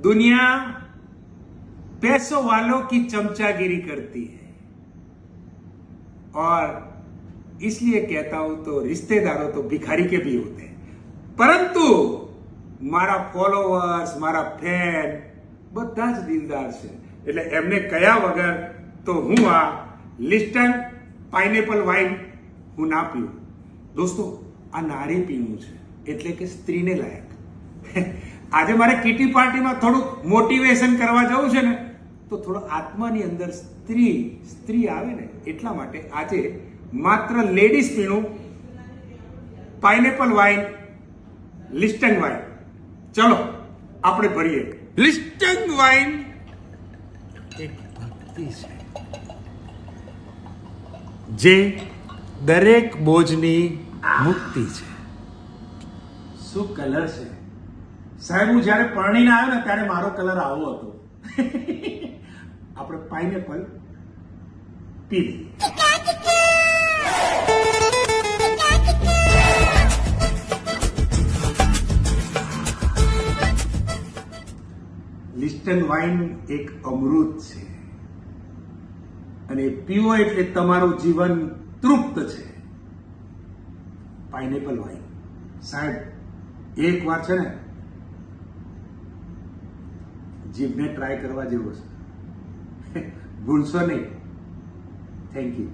दुनिया पैसों वालों की चमचागिरी करती है और इसलिए कहता हूं तो रिश्तेदारों तो भिखारी के भी होते हैं પરંતુ મારા ફોલોવર્સ મારા ફેન બધા જ દિલદાર છે એટલે એમને કયા વગર તો હું આ લિસ્ટન પાઇનેપલ વાઇન હું ના પીવું દોસ્તો આ નારી પીવું છે એટલે કે સ્ત્રીને લાયક આજે મારે કીટી પાર્ટીમાં થોડુંક મોટિવેશન કરવા જવું છે ને, તો થોડો આત્માની અંદર સ્ત્રી સ્ત્રી આવે ને, એટલા માટે આજે માત્ર લેડીઝ પીણું પાઇનેપલ વાઇન લિસ્ટન વાઇન ચલો, આપણે ભરીએ. લિસ્ટન વાઇન એક ભક્તિ છે. જે દરેક બોજની મુક્તિ છે. શું કલર છે? સાહેબ, હું જ્યારે પરણીને આવ્યો ને ત્યારે મારો કલર આવો હતો. આપણે પાઇનેપલ પી લિસ્ટન વાઇન એક અમૃત છે. અને પીવો એટલે તમારું જીવન તૃપ્ત છે. પાઇનેપલ વાઇન સાહેબ, એક વાર છે ને જીભને ટ્રાય કરવા જેવો છે ભૂલશો નહીં. Thank you